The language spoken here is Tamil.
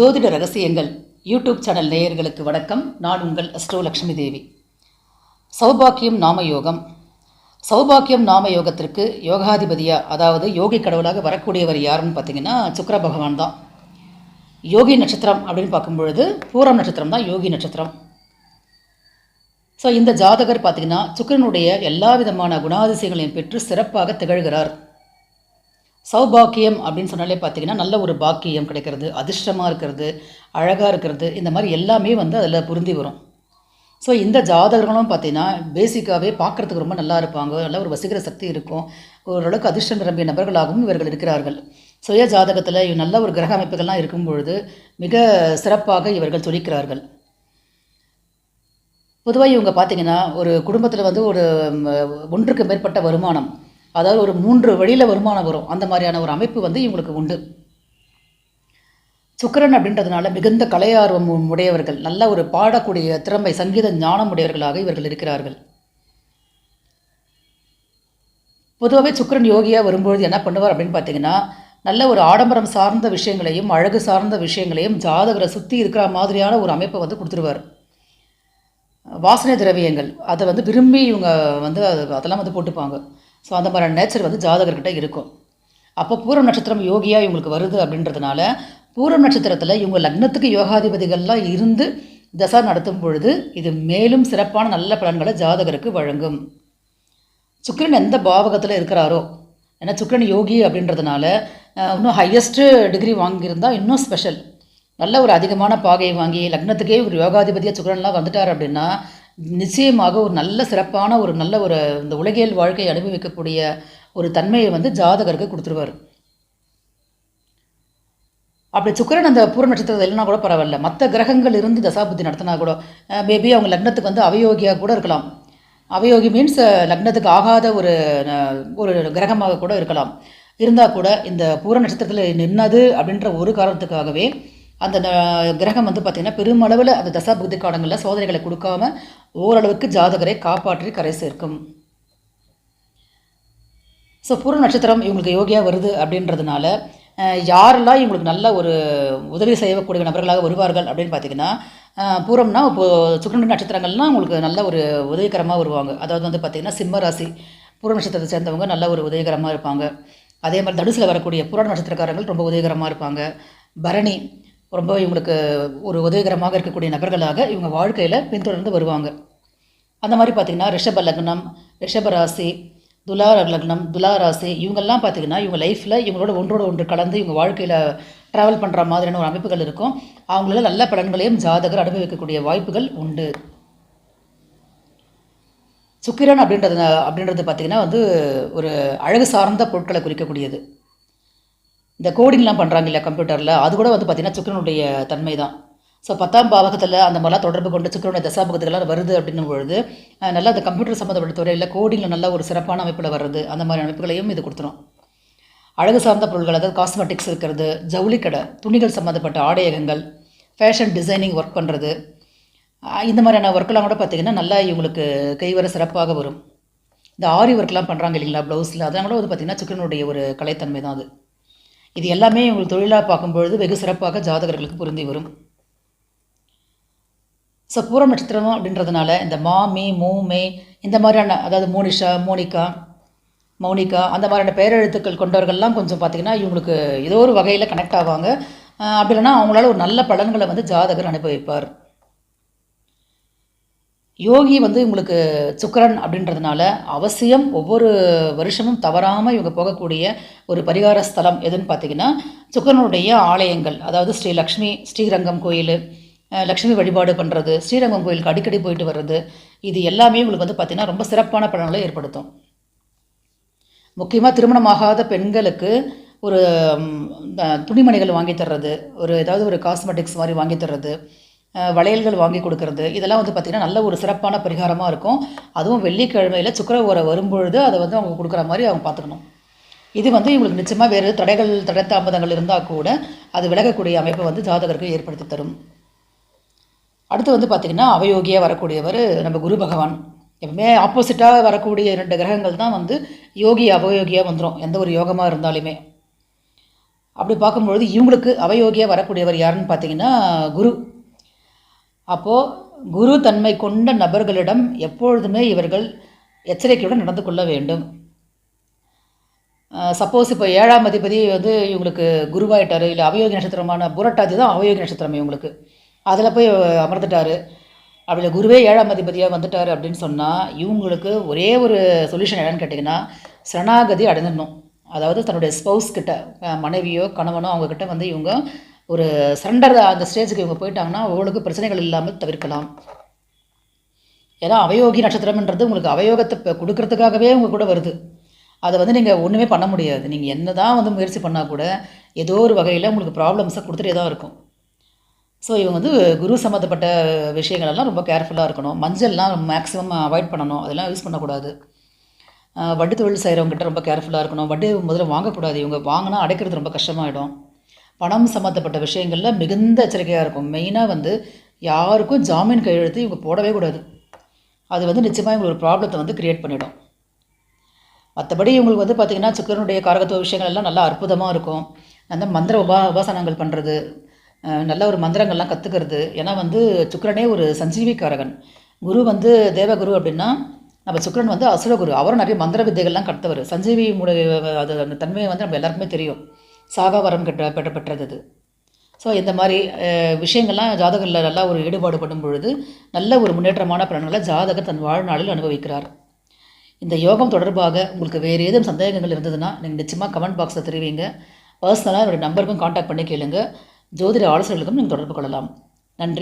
ஜோதிட ரகசியங்கள் யூடியூப் சேனல் நேயர்களுக்கு வணக்கம். நான் உங்கள் அஸ்ட்ரோலக்ஷ்மி தேவி. சௌபாக்கியம் நாம யோகம் சௌபாக்கியம் நாம யோகத்திற்கு யோகாதிபதியா அதாவது யோகி கடவுளாக வரக்கூடியவர் யாருன்னு பார்த்தீங்கன்னா சுக்கர பகவான் தான். யோகி நட்சத்திரம் அப்படின்னு பார்க்கும்பொழுது பூரம் நட்சத்திரம் தான் யோகி நட்சத்திரம். ஸோ இந்த ஜாதகர் பார்த்தீங்கன்னா சுக்கரனுடைய எல்லா விதமான குணாதிசயங்களையும் பெற்று சிறப்பாக திகழ்கிறார். சௌபாக்கியம் அப்படின்னு சொன்னாலே பார்த்தீங்கன்னா நல்ல ஒரு பாக்கியம் கிடைக்கிறது அதிர்ஷ்டமாக இருக்கிறது அழகாக இருக்கிறது இந்த மாதிரி எல்லாமே வந்து அதில் பொருந்தி வரும். ஸோ இந்த ஜாதகர்களும் பார்த்தீங்கன்னா பேசிக்காகவே பார்க்குறதுக்கு ரொம்ப நல்லா இருப்பாங்க. நல்ல ஒரு வசீகர சக்தி இருக்கும். ஓரளவுக்கு அதிர்ஷ்டம் நிரம்பிய நபர்களாகவும் இவர்கள் இருக்கிறார்கள். சுய ஜாதகத்தில் நல்ல ஒரு கிரக அமைப்புகள்லாம் இருக்கும் பொழுது மிக சிறப்பாக இவர்கள் சொல்லிக்கிறார்கள். பொதுவாக இவங்க பார்த்தீங்கன்னா ஒரு குடும்பத்தில் வந்து ஒரு ஒன்றுக்கு மேற்பட்ட வருமானம். அதாவது ஒரு மூன்று வழியில் வருமானம் வரும். அந்த மாதிரியான ஒரு அமைப்பு வந்து இவங்களுக்கு உண்டு. சுக்கிரன் அப்படின்றதுனால மிகுந்த கலையார்வம் உடையவர்கள் நல்ல ஒரு பாடக்கூடிய திறமை சங்கீத ஞானம் உடையவர்களாக இவர்கள் இருக்கிறார்கள். பொதுவாகவே சுக்கரன் யோகியாக வரும்பொழுது என்ன பண்ணுவார் அப்படின்னு பார்த்தீங்கன்னா நல்ல ஒரு ஆடம்பரம் சார்ந்த விஷயங்களையும் அழகு சார்ந்த விஷயங்களையும் ஜாதகரை சுற்றி இருக்கிற மாதிரியான ஒரு அமைப்பை வந்து கொடுத்துருவார். வாசனை திரவியங்கள். அதை வந்து விரும்பி இவங்க வந்து அது- அதெல்லாம் வந்து போட்டுப்பாங்க. ஸோ அந்த மாதிரி நேச்சர் வந்து ஜாதகர்கிட்ட இருக்கும். அப்போ பூரம் நட்சத்திரம் யோகியாக இவங்களுக்கு வருது அப்படின்றதுனால பூரம் நட்சத்திரத்தில் இவங்க லக்னத்துக்கு யோகாதிபதிகள்லாம் இருந்து தசா நடத்தும் பொழுது இது மேலும் சிறப்பான நல்ல பலன்களை ஜாதகருக்கு வழங்கும். சுக்கிரன் எந்த பாவகத்தில் இருக்கிறாரோ ஏன்னா சுக்கிரன் யோகி அப்படின்றதுனால இன்னும் ஹையஸ்ட்டு டிகிரி வாங்கியிருந்தால் இன்னும் ஸ்பெஷல் நல்ல ஒரு அதிகமான பாகையை வாங்கி லக்னத்துக்கே ஒரு யோகாதிபதியாக சுக்கரன்லாம் வந்துட்டார் அப்படின்னா நிச்சயமாக ஒரு நல்ல சிறப்பான ஒரு நல்ல ஒரு இந்த உலகியல் வாழ்க்கையை அனுபவிக்கக்கூடிய ஒரு தன்மையை வந்து ஜாதகருக்கு கொடுத்துருவார். அப்படி சுக்கிரன் அந்த பூர நட்சத்திரத்தில் இல்லைனா கூட பரவாயில்ல. மற்ற கிரகங்கள் இருந்து தசாபுத்தி நடத்தினா கூட மேபி அவங்க லக்னத்துக்கு வந்து அவயோகியாக கூட இருக்கலாம். அவயோகி மீன்ஸ் லக்னத்துக்கு ஆகாத ஒரு ஒரு கிரகமாக கூட இருக்கலாம். இருந்தால் கூட இந்த பூர நட்சத்திரத்தில் நின்னது அப்படின்ற ஒரு காரணத்துக்காகவே அந்த கிரகம் வந்து பார்த்திங்கன்னா பெருமளவில் அந்த தசாபுத்தி காலங்களில் சோதனைகளை கொடுக்காம ஓரளவுக்கு ஜாதகரை காப்பாற்றி கரை சேர்க்கும். ஸோ பூர நட்சத்திரம் இவங்களுக்கு யோகியாக வருது அப்படின்றதுனால யாரெல்லாம் இவங்களுக்கு நல்ல ஒரு உதவி செய்யக்கூடிய நபர்களாக வருவார்கள் அப்படின்னு பார்த்தீங்கன்னா பூரம்னா இப்போது சுக்கிரன் நட்சத்திரங்கள்லாம் உங்களுக்கு நல்ல ஒரு உதவிகரமாக வருவாங்க. அதாவது வந்து பார்த்திங்கன்னா சிம்ம ராசி பூர நட்சத்திரத்தை சேர்ந்தவங்க நல்ல ஒரு உதவிகரமாக இருப்பாங்க. அதே மாதிரி தடுசில் வரக்கூடிய புராண நட்சத்திரக்காரர்கள் ரொம்ப உதவிகரமாக இருப்பாங்க. பரணி ரொம்ப இவங்களுக்கு ஒரு உதவிகரமாக இருக்கக்கூடிய நபர்களாக இவங்க வாழ்க்கையில் பின்தொடர்ந்து வருவாங்க. அந்த மாதிரி பார்த்தீங்கன்னா ரிஷப லக்னம் ரிஷப ராசி துலா லக்னம் துலா ராசி இவங்கெல்லாம் பார்த்தீங்கன்னா இவங்க லைஃப்பில் இவங்களோட ஒன்றோட ஒன்று கலந்து இவங்க வாழ்க்கையில் ட்ராவல் பண்ணுற மாதிரியான ஒரு அமைப்புகள் இருக்கும். அவங்களால நல்ல பலன்களையும் ஜாதகர் அனுபவிக்கக்கூடிய வாய்ப்புகள் உண்டு. சுக்கிரன் அப்படின்றது அப்படின்றது பார்த்திங்கன்னா வந்து ஒரு அழகு சார்ந்த பொருட்களை குறிக்கக்கூடியது. இந்த கோடிங்லாம் பண்ணுறாங்க இல்லை கம்ப்யூட்டரில் அது கூட வந்து பார்த்திங்கன்னா சுக்கரனுடைய தன்மை தான் ஸோ பத்தாம் பாவகத்தில் அந்த மாதிரிலாம் தொடர்பு கொண்டு சுக்கரனுடைய தசாபகத்துக்கெல்லாம் வருது அப்படின்னும் பொழுது நல்லா அந்த கம்ப்யூட்டர் சம்மந்தப்பட்ட துறையில் கோடிங்கில் நல்ல ஒரு சிறப்பான அமைப்பில் வர்றது அந்த மாதிரி அமைப்புகளையும் இது கொடுத்துரும். அழகு சார்ந்த பொருட்கள் அதாவது காஸ்மெட்டிக்ஸ் இருக்கிறது ஜவுளி கடை துணிகள் சம்மந்தப்பட்ட ஆடையகங்கள் ஃபேஷன் டிசைனிங் ஒர்க் பண்ணுறது இந்த மாதிரியான ஒர்க்கெல்லாம் கூட பார்த்திங்கன்னா நல்லா இவங்களுக்கு கைவர சிறப்பாக வரும். இந்த ஆரி ஒர்க்லாம் பண்ணுறாங்க இல்லைங்களா ப்ளவுஸில் அதெல்லாம் கூட வந்து பார்த்திங்கன்னா சுக்கிரனுடைய ஒரு கலைத்தன்மை தான் அது. இது எல்லாமே உங்களுக்கு தொழிலாக பார்க்கும்பொழுது வெகு சிறப்பாக ஜாதகர்களுக்கு பொருந்தி வரும். ஸோ பூர நட்சத்திரம் அப்படின்றதுனால இந்த மா மீ மூ மே இந்த மாதிரியான அதாவது மோனிஷா மோனிகா மௌனிகா அந்த மாதிரியான பேரெழுத்துக்கள் கொண்டவர்கள்லாம் கொஞ்சம் பார்த்திங்கன்னா இவங்களுக்கு ஏதோ ஒரு வகையில் கனெக்ட் ஆவாங்க. அப்படி இல்லைன்னா அவங்களால ஒரு நல்ல பலன்களை வந்து ஜாதகர் அனுபவிப்பார். யோகி வந்து இவங்களுக்கு சுக்கிரன் அப்படின்றதுனால அவசியம் ஒவ்வொரு வருஷமும் தவறாமல் இவங்க போகக்கூடிய ஒரு பரிகார ஸ்தலம் எதுன்னு பார்த்தீங்கன்னா சுக்கரனுடைய ஆலயங்கள். அதாவது ஸ்ரீ லக்ஷ்மி ஸ்ரீரங்கம் கோயில் லக்ஷ்மி வழிபாடு பண்ணுறது ஸ்ரீரங்கம் கோயிலுக்கு அடிக்கடி போயிட்டு வர்றது இது எல்லாமே உங்களுக்கு வந்து பார்த்திங்கன்னா ரொம்ப சிறப்பான பலன்களை ஏற்படுத்தும். முக்கியமாக திருமணமாகாத பெண்களுக்கு ஒரு துணிமணிகள் வாங்கி தர்றது ஒரு ஏதாவது ஒரு காஸ்மெட்டிக்ஸ் மாதிரி வாங்கி தர்றது வளையல்கள் வாங்கி கொடுக்கறது. இதெல்லாம் வந்து பார்த்திங்கன்னா நல்ல ஒரு சிறப்பான பரிகாரமாக இருக்கும். அதுவும் வெள்ளிக்கிழமையில் சுக்கர உரை வரும்பொழுது அதை வந்து அவங்க கொடுக்குற மாதிரி அவங்க பார்த்துக்கணும் இது வந்து இவங்களுக்கு நிச்சயமாக வேறு தடைகள் தடை தாமதங்கள் இருந்தால் கூட அது விலகக்கூடிய அமைப்பை வந்து ஜாதகருக்கு ஏற்படுத்தி தரும். அடுத்து வந்து பார்த்திங்கன்னா அவயோகியாக வரக்கூடியவர் நம்ம குரு பகவான். எப்பவுமே ஆப்போசிட்டாக வரக்கூடிய ரெண்டு கிரகங்கள் தான் வந்து யோகி அவயோகியாக வந்துடும் எந்த ஒரு யோகமாக இருந்தாலுமே. அப்படி பார்க்கும்பொழுது இவங்களுக்கு அவயோகியாக வரக்கூடியவர் யாருன்னு பார்த்தீங்கன்னா குரு. அப்போது குரு தன்மை கொண்ட நபர்களிடம் எப்பொழுதுமே இவர்கள் எச்சரிக்கையுடன் நடந்து கொள்ள வேண்டும். சப்போஸ் இப்போ ஏழாம் அதிபதி வந்து இவங்களுக்கு குருவாயிட்டார் இல்லை அவயோகி நட்சத்திரமான புரட்டாதி தான் அவயோகி நட்சத்திரம் இவங்களுக்கு. அதில் போய் அமர்ந்துட்டார். அப்படி குருவே ஏழாம் அதிபதியாக வந்துட்டார் அப்படின்னு சொன்னால் இவங்களுக்கு ஒரே ஒரு சொல்யூஷன் என்னன்னு கேட்டிங்கன்னா சரணாகதி அடைஞ்சிடணும். அதாவது தன்னுடைய ஸ்பௌஸ் கிட்ட மனைவியோ கணவனோ அவங்கக்கிட்ட வந்து இவங்க ஒரு சரண்டர் அந்த ஸ்டேஜுக்கு இவங்க போயிட்டாங்கன்னா அவங்களுக்கு பிரச்சனைகள் இல்லாமல் தவிர்க்கலாம். ஏன்னா அவயோகி நட்சத்திரம்ன்றது உங்களுக்கு அவயோகத்தை இப்போ கொடுக்கறதுக்காகவே உங்கள் கூட வருது. அதை வந்து நீங்கள் ஒன்றுமே பண்ண முடியாது. நீங்கள் என்ன தான் வந்து முயற்சி பண்ணால் கூட ஏதோ ஒரு வகையில் உங்களுக்கு ப்ராப்ளம்ஸை கொடுத்துட்டே தான் இருக்கும். ஸோ இவங்க வந்து குரு சம்மந்தப்பட்ட விஷயங்களெல்லாம் ரொம்ப கேர்ஃபுல்லாக இருக்கணும். மஞ்சள்லாம் மேக்ஸிமம் அவாய்ட் பண்ணணும். அதெல்லாம் யூஸ் பண்ணக்கூடாது. வட்டி தொழில் செய்கிறவங்ககிட்ட ரொம்ப கேர்ஃபுல்லாக இருக்கணும். வட்டி முதல்ல வாங்கக்கூடாது. இவங்க வாங்கினா அடைக்கிறது ரொம்ப கஷ்டமாயிடும். பணம் சம்மந்தப்பட்ட விஷயங்களில் மிகுந்த எச்சரிக்கையாக இருக்கும். மெயினாக வந்து யாருக்கும் ஜாமீன் கையெழுத்து இவங்க போடவே கூடாது. அது வந்து நிச்சயமாக இவங்களுக்கு ஒரு ப்ராப்ளத்தை வந்து க்ரியேட் பண்ணிடும். மற்றபடி இவங்களுக்கு வந்து பார்த்திங்கன்னா சுக்கரனுடைய காரகத்துவ விஷயங்கள் எல்லாம் நல்லா அற்புதமாக இருக்கும். அந்த மந்திர உபா உபாசனங்கள் பண்ணுறது நல்ல ஒரு மந்திரங்கள்லாம் கற்றுக்கிறது ஏன்னா வந்து சுக்கிரனே ஒரு சஞ்சீவி காரகன். குரு வந்து தேவகுரு அப்படின்னா நம்ம சுக்கிரன் வந்து அசுரகுரு. அவரும் நிறைய மந்திர வித்தைகள்லாம் கற்றுவர் சஞ்சீவி முடைய அது அந்த தன்மையை வந்து நம்ம எல்லாருக்குமே தெரியும். சாகாவரம் கட்ட பெற்ற பெற்றது ஸோ இந்த மாதிரி விஷயங்கள்லாம் ஜாதகரில் நல்லா ஒரு ஈடுபாடு படும் பொழுது நல்ல ஒரு முன்னேற்றமான பலன்களை ஜாதகர் தன் வாழ்நாளில் அனுபவிக்கிறார். இந்த யோகம் தொடர்பாக உங்களுக்கு வேறு ஏதும் சந்தேகங்கள் இருந்ததுன்னா நீங்கள் நிச்சயமாக கமெண்ட் பாக்ஸில் தெரிவிங்க. பர்சனலாக என்னுடைய நம்பருக்கும் காண்டாக்ட் பண்ணி கேளுங்க. ஜோதிட ஆலோசனைகளுக்கும் நீங்கள் தொடர்பு கொள்ளலாம். நன்றி.